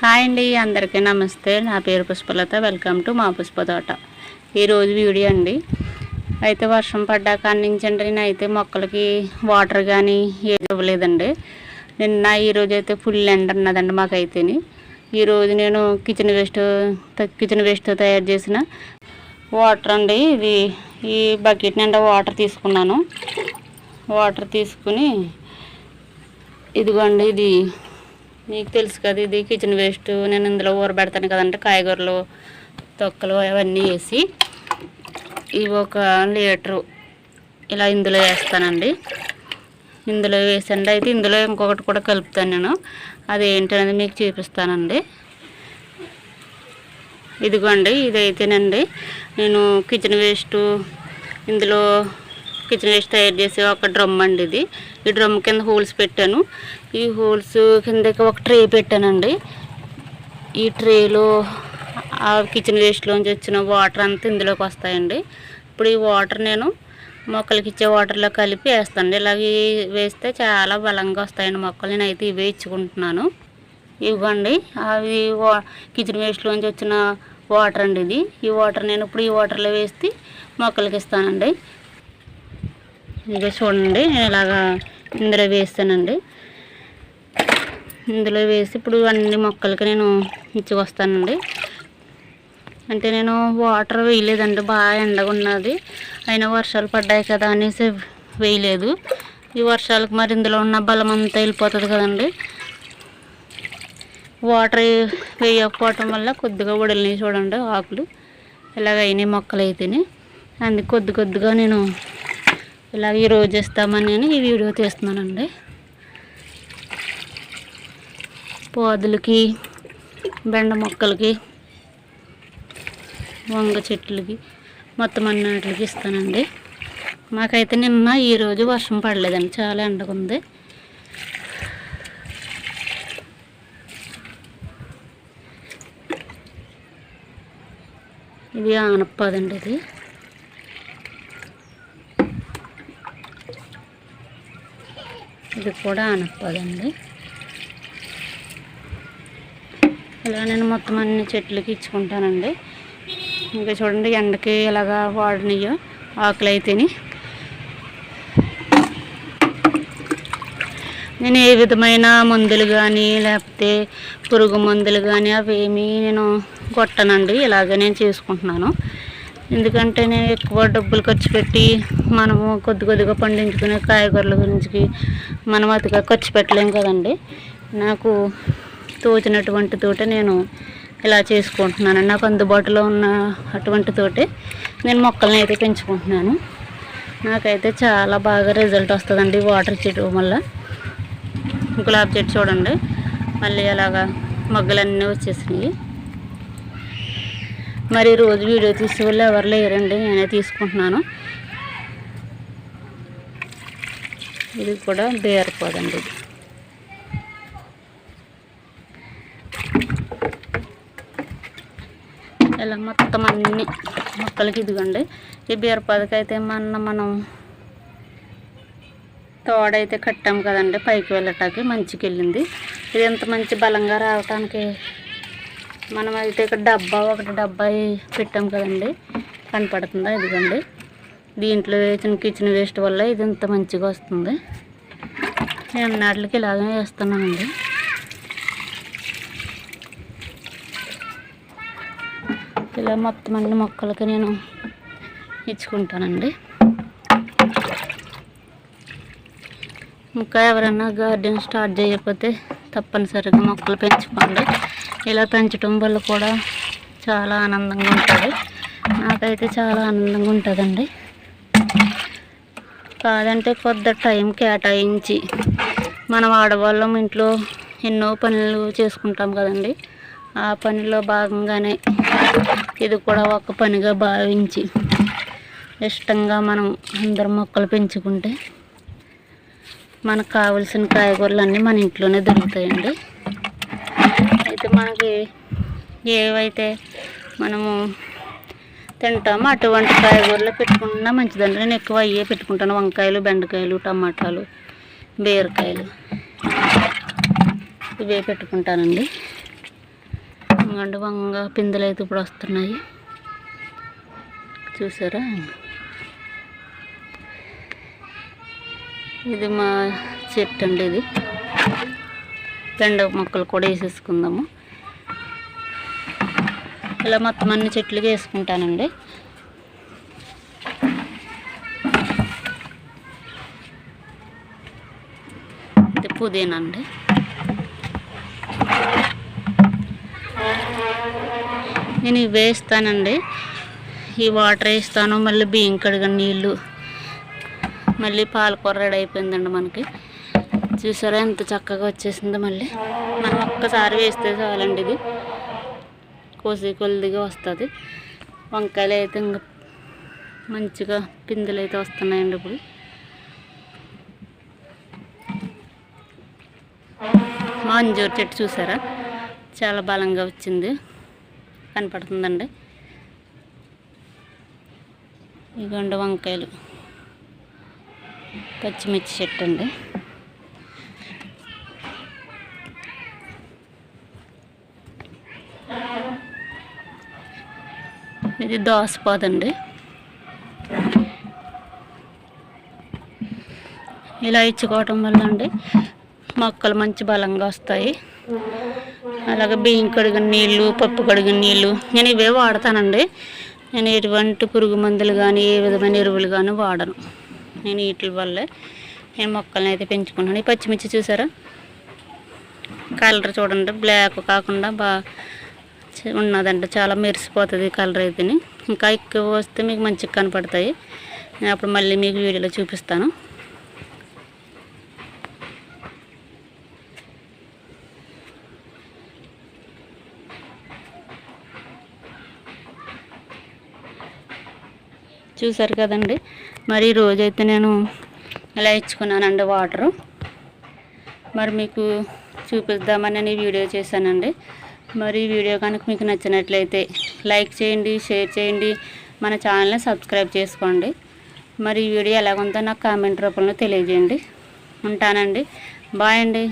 Hi అండి అందరికీ నమస్తే. నా పేరు పుష్పలత. వెల్కమ్ టు మా పుష్ప తోట. ఈరోజు వీడియో అండి. అయితే వర్షం పడ్డాక అందించండి నేను అయితే మొక్కలకి వాటర్ కానీ ఏది ఇవ్వలేదండి. నిన్న ఈరోజు అయితే ఫుల్ ఎండ ఉన్నదండి మాకైతేని. ఈరోజు నేను కిచెన్ వేస్ట్ కిచెన్ వేస్ట్ తయారు చేసిన వాటర్ అండి. ఇది ఈ బకెట్ నిండా వాటర్ తీసుకున్నాను. వాటర్ తీసుకుని ఇదిగోండి ఇది మీకు తెలుసు కదా ఇది కిచెన్ వేస్ట్ నేను ఇందులో ఊరబెడతాను కదంటే కాయగూరలు తొక్కలు అవన్నీ వేసి ఇవి ఒక లీటరు ఇలా ఇందులో వేస్తానండి. ఇందులో వేసండి. అయితే ఇందులో ఇంకొకటి కూడా కలుపుతాను నేను. అది ఏంటనేది మీకు చూపిస్తానండి. ఇదిగోండి ఇదైతేనండి. నేను కిచెన్ వేస్ట్ ఇందులో కిచెన్ వేస్ట్ తయారు చేసే ఒక డ్రమ్ అండి ఇది. ఈ డ్రమ్ కింద హోల్స్ పెట్టాను. ఈ హోల్స్ కిందకి ఒక ట్రే పెట్టానండి. ఈ ట్రేలో ఆ కిచెన్ వేస్ట్లోంచి వచ్చిన వాటర్ అంతా ఇందులోకి వస్తాయండి. ఇప్పుడు ఈ వాటర్ నేను మొక్కలకి ఇచ్చే వాటర్లో కలిపి వేస్తాను ఇలాగే వేస్తే చాలా బలంగా వస్తాయండి మొక్కలు. నేను అయితే ఇవే ఇచ్చుకుంటున్నాను. ఇవ్వండి. అవి వా కిచెన్ వేస్ట్లోంచి వచ్చిన వాటర్ అండి ఇది. ఈ వాటర్ నేను ఇప్పుడు ఈ వాటర్లో వేసి మొక్కలకి ఇస్తానండి. ఇక చూడండి నేను ఇలాగా ఇందులో వేస్తానండి. ఇందులో వేసి ఇప్పుడు అన్ని మొక్కలకి నేను ఇచ్చుకొస్తానండి. అంటే నేను వాటర్ వేయలేదండి బాగా ఎండగా ఉన్నది. అయినా వర్షాలు పడ్డాయి కదా అనేసి వేయలేదు. ఈ వర్షాలకు మరి ఇందులో ఉన్న బలం అంతా వెళ్ళిపోతుంది కదండి. వాటర్ వేయకపోవటం వల్ల కొద్దిగా ఉడలినాయి చూడండి ఆకులు. ఇలాగ అయినాయి మొక్కలు అయితేనే అందుకు కొద్ది కొద్దిగా నేను ఇలా ఈరోజు ఇస్తామని నేను ఈ వీడియో తీస్తున్నానండి. పోదులకి బెండ మొక్కలకి వంగ చెట్లకి మొత్తం అన్నిటికి ఇస్తానండి. మాకైతే నిన్న ఈరోజు వర్షం పడలేదండి చాలా ఎండగా ఉంది. ఇది ఆనప్పదండి ఇది. ఇది కూడా ఆనప్పదండి ఇలా నేను మొత్తం అన్ని చెట్లకి ఇచ్చుకుంటానండి. ఇంకా చూడండి ఎండకి ఇలాగా వాడినయ్యో ఆకులు అయితేని. నేను ఏ విధమైన మందులు కానీ లేకపోతే పురుగు మందులు కానీ అవేమీ నేను కొట్టనండి. ఇలాగ నేను చేసుకుంటున్నాను. ఎందుకంటే నేను ఎక్కువ డబ్బులు ఖర్చు పెట్టి మనము కొద్ది కొద్దిగా పండించుకునే కాయగూరల గురించి మనం అతిగా ఖర్చు పెట్టలేం కదండి. నాకు తోచినటువంటి తోట నేను ఇలా చేసుకుంటున్నాను. నాకు అందుబాటులో ఉన్న అటువంటి తోటే నేను మొక్కల్ని అయితే పెంచుకుంటున్నాను. నాకైతే చాలా బాగా రిజల్ట్ వస్తుందండి వాటర్ చెట్టు వల్ల. గులాబీ చెట్టు చూడండి. మళ్ళీ అలాగా మొగ్గలన్నీ వచ్చేసినాయి. మరి రోజు వీడియో తీసే వాళ్ళు ఎవరు లేరండి నేనే తీసుకుంటున్నాను. ఇది కూడా బేరపోదండి ఇది. ఇలా మొత్తం అన్ని మొక్కలకి ఇదిగండి. ఈ బీరపాదకి అయితే మన మనం తోడైతే కట్టాం కదండి పైకి వెళ్ళటానికి మంచికి వెళ్ళింది ఇది ఎంత మంచి బలంగా రావటానికి మనం అయితే ఇక్కడ డబ్బా ఒకటి డబ్బా పెట్టాం కదండి. కనపడుతుందా? ఇదిగోండి. దీంట్లో వేసిన కిచెన్ వేస్ట్ వల్ల ఇది ఇంత మంచిగా వస్తుంది. నేను నాటికి ఇలాగే వేస్తున్నానండి ఇలా మొత్తం అన్ని మొక్కలకి నేను ఇచ్చుకుంటానండి. ఇంకా ఎవరైనా గార్డెన్ స్టార్ట్ చేయకపోతే తప్పనిసరిగా మొక్కలు పెంచుకోండి. ఇలా పెంచడం వల్ల కూడా చాలా ఆనందంగా ఉంటుంది. నాకైతే చాలా ఆనందంగా ఉంటుందండి. కాదంటే కొద్ది టైం కేటాయించి మనం ఆడవాళ్ళం ఇంట్లో ఎన్నో పనులు చేసుకుంటాం కదండి. ఆ పనిలో భాగంగానే ఇది కూడా ఒక పనిగా భావించి ఇష్టంగా మనం అందరం మొక్కలు పెంచుకుంటే మనకు కావలసిన కాయగూరలు అన్నీ మన ఇంట్లోనే దొరుకుతాయండి. అయితే మనకి ఏవైతే మనము తింటామో అటువంటి కాయగూరలు పెట్టుకున్నా మంచిదండి. నేను ఎక్కువ అయ్యే పెట్టుకుంటాను. వంకాయలు బెండకాయలు టమాటాలు బీరకాయలు ఇవే పెట్టుకుంటానండి. ఎందుకంటే వంగ పిందెలు అయితే ఇప్పుడు వస్తున్నాయి. చూసారా? ఇది మా చెట్టు అండి ఇది. పెండ మొక్కలు కూడా వేసేసుకుందాము. ఇలా మొత్తం అన్ని చెట్లుగా వేసుకుంటానండి. ఇది పుదీనా అండి నేను ఇవి వేస్తానండి. ఈ వాటర్ వేస్తాను మళ్ళీ బియ్యం కడిగిన నీళ్ళు మళ్ళీ పాలకూర రెడీ అయిపోయిందండి మనకి. చూసారా ఎంత చక్కగా వచ్చేసిందో మళ్ళీ. మనం ఒక్కసారి వేస్తే చాలండి ఇది. కోసి కొలిదిగా వస్తుంది. వంకాయలు అయితే ఇంకా మంచిగా పిందెలు అయితే వస్తున్నాయండి ఇప్పుడు. మాంజూరు చెట్టు చూసారా? చాలా బలంగా వచ్చింది. కనపడుతుందండి. ఇగోండి వంకాయలు. పచ్చిమిర్చి చెట్టు అండి ఇది దోసపాదండి ఇలా ఇచ్చుకోవటం వల్ల అండి మొక్కలు మంచి బలంగా వస్తాయి. అలాగే బియ్యం కడిగిన నీళ్ళు పప్పు కడిగిన నీళ్ళు నేను ఇవే వాడతానండి. నేను ఎటువంటి పురుగు మందులు కానీ ఏ విధమైన ఎరువులు కానీ వాడను. నేను వీటి వల్లే నేను మొక్కల్ని అయితే పెంచుకున్నాను. ఈ పచ్చిమిర్చి చూసారా? కలర్ చూడండి బ్లాక్ కాకుండా బాగా ఉన్నదంట. చాలా మెరిసిపోతుంది కలర్ అయితే ఇంకా ఎక్కువ వస్తే మీకు మంచిగా కనపడతాయి. నేను అప్పుడు మళ్ళీ మీకు వీడియోలో చూపిస్తాను. చూసారు కదండి. మరి రోజైతే నేను ఇలా ఇచ్చుకున్నానండి వాటరు? మరి మీకు చూపిద్దామని నేను వీడియో చేశానండి. మరి వీడియో కనుక మీకు నచ్చినట్లయితే లైక్ చేయండి షేర్ చేయండి మన ఛానల్ని సబ్స్క్రైబ్ చేసుకోండి. మరి ఈ వీడియో ఎలాగుందో నాకు కామెంట్ రూపంలో తెలియజేయండి. ఉంటానండి. బాయ్ అండి.